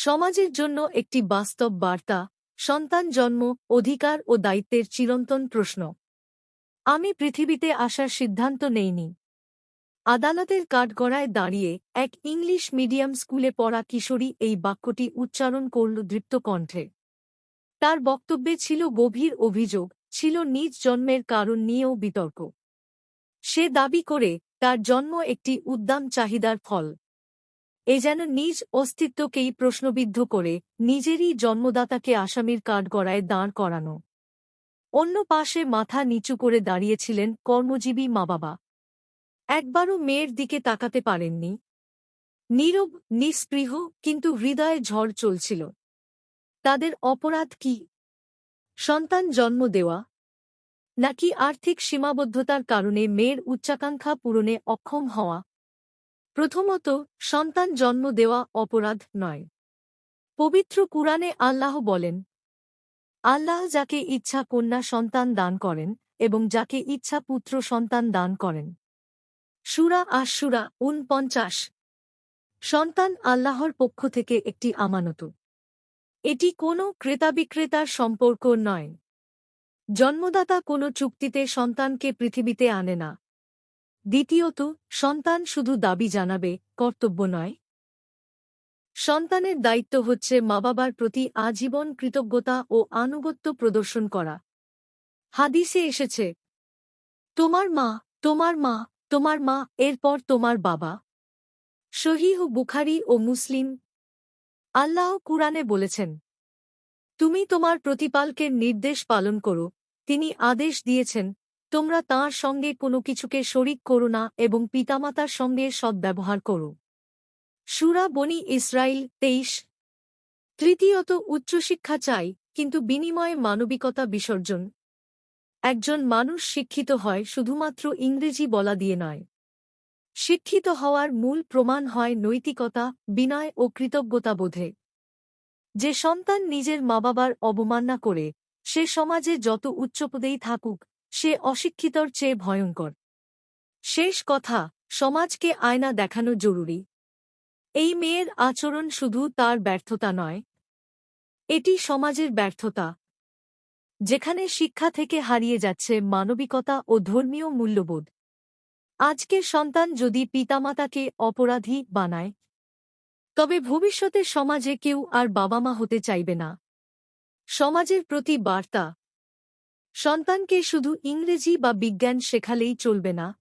সমাজের জন্য একটি বাস্তব বার্তা, সন্তান জন্ম, অধিকার ও দায়িত্বের চিরন্তন প্রশ্ন। আমি পৃথিবীতে আসার সিদ্ধান্ত নেইনি। আদালতের কাঠগড়ায় দাঁড়িয়ে এক ইংলিশ মিডিয়াম স্কুলে পড়া কিশোরী এই বাক্যটি উচ্চারণ করল দৃপ্ত কণ্ঠে তার বক্তব্যে ছিল গভীর অভিযোগ, ছিল নিজ জন্মের কারণ নিয়েও বিতর্ক। সে দাবি করে, তার জন্ম একটি উদ্দাম চাহিদার ফল। এ যেন নিজ অস্তিত্বকেই প্রশ্নবিদ্ধ করে নিজেরই জন্মদাতাকে আসামির কাঠগড়ায় দাঁড় করানো। অন্য পাশে মাথা নিচু করে দাঁড়িয়েছিলেন কর্মজীবী মা বাবা একবারও মেয়ের দিকে তাকাতে পারেননি। নীরব, নিস্পৃহ, কিন্তু হৃদয়ে ঝড় চলছিল। তাদের অপরাধ কি? সন্তান জন্ম দেওয়া? নাকি আর্থিক সীমাবদ্ধতার কারণে মেয়ের উচ্চাকাঙ্ক্ষা পূরণে অক্ষম হওয়া? প্রথমত, সন্তান জন্ম দেওয়া অপরাধ নয়। পবিত্র কুরআনে আল্লাহ বলেন, আল্লাহ যাকে ইচ্ছা কন্যা সন্তান দান করেন এবং যাকে ইচ্ছা পুত্র সন্তান দান করেন। সুরা আশুরা উনপঞ্চাশ সন্তান আল্লাহর পক্ষ থেকে একটি আমানত এটি কোনো ক্রেতাবিক্রেতার সম্পর্ক নয়। জন্মদাতা কোনো চুক্তিতে সন্তানকে পৃথিবীতে আনে না। দ্বিতীয়ত, সন্তান শুধু দাবি জানাবে, কর্তব্য নয়। সন্তানের দায়িত্ব হচ্ছে মা বাবার প্রতি আজীবন কৃতজ্ঞতা ও আনুগত্য প্রদর্শন করা। হাদিসে এসেছে, তোমার মা তোমার মা তোমার মা, এরপর তোমার বাবা। শহীহ বুখারি ও মুসলিম। আল্লাহ কুরআনে বলেছেন, তুমি তোমার প্রতিপালকের নির্দেশ পালন করো। তিনি আদেশ দিয়েছেন তোমরা তাঁর সঙ্গে কোনো কিছুকে শরিক করো না এবং পিতামাতার সঙ্গে সদ্ব্যবহার করো। সুরা বনি ইসরায়েল তেইশ। তৃতীয়ত উচ্চশিক্ষা চাই, কিন্তু বিনিময়ে মানবিকতা বিসর্জন। একজন মানুষ শিক্ষিত হয় শুধুমাত্র ইংরেজি বলা দিয়ে নয়। শিক্ষিত হওয়ার মূল প্রমাণ হয় নৈতিকতা, বিনয় ও কৃতজ্ঞতা বোধে। যে সন্তান নিজের মা বাবার অবমাননা করে, সে সমাজে যত উচ্চপদেই থাকুক সে অশিক্ষিতর চেয়ে ভয়ঙ্কর। শেষ কথা, সমাজকে আয়না দেখানো জরুরি। এই মেয়ের আচরণ শুধু তার ব্যর্থতা নয়, এটি সমাজের ব্যর্থতা, যেখানে শিক্ষা থেকে হারিয়ে যাচ্ছে মানবিকতা ও ধর্মীয় মূল্যবোধ। আজকের সন্তান যদি পিতামাতাকে অপরাধী বানায়, তবে ভবিষ্যতে সমাজে কেউ আর বাবা মা হতে চাইবে না। সমাজের প্রতি বার্তা সন্তানকে শুধু ইংরেজি বা বিজ্ঞান শেখালেই চলবে না।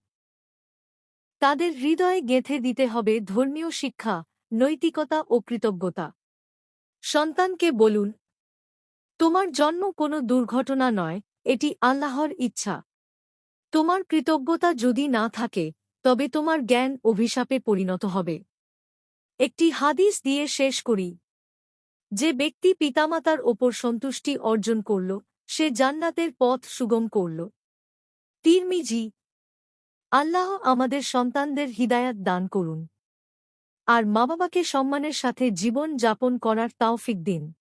তাদের হৃদয়ে গেঁথে দিতে হবে ধর্মীয় শিক্ষা, নৈতিকতা ও কৃতজ্ঞতা। সন্তানকে বলুন, তোমার জন্ম কোনো দুর্ঘটনা নয়, এটি আল্লাহর ইচ্ছা। তোমার কৃতজ্ঞতা যদি না থাকে, তবে তোমার জ্ঞান অভিশাপে পরিণত হবে। একটি হাদিস দিয়ে শেষ করি। যে ব্যক্তি পিতামাতার ওপর সন্তুষ্টি অর্জন করল সে জান্নাতের পথ সুগম করল। তিরমিজি, আল্লাহ আমাদের সন্তানদের হিদায়াত দান করুন। আর মা বাবাকে সম্মানের সাথে জীবন যাপন করার তাওফিক দিন।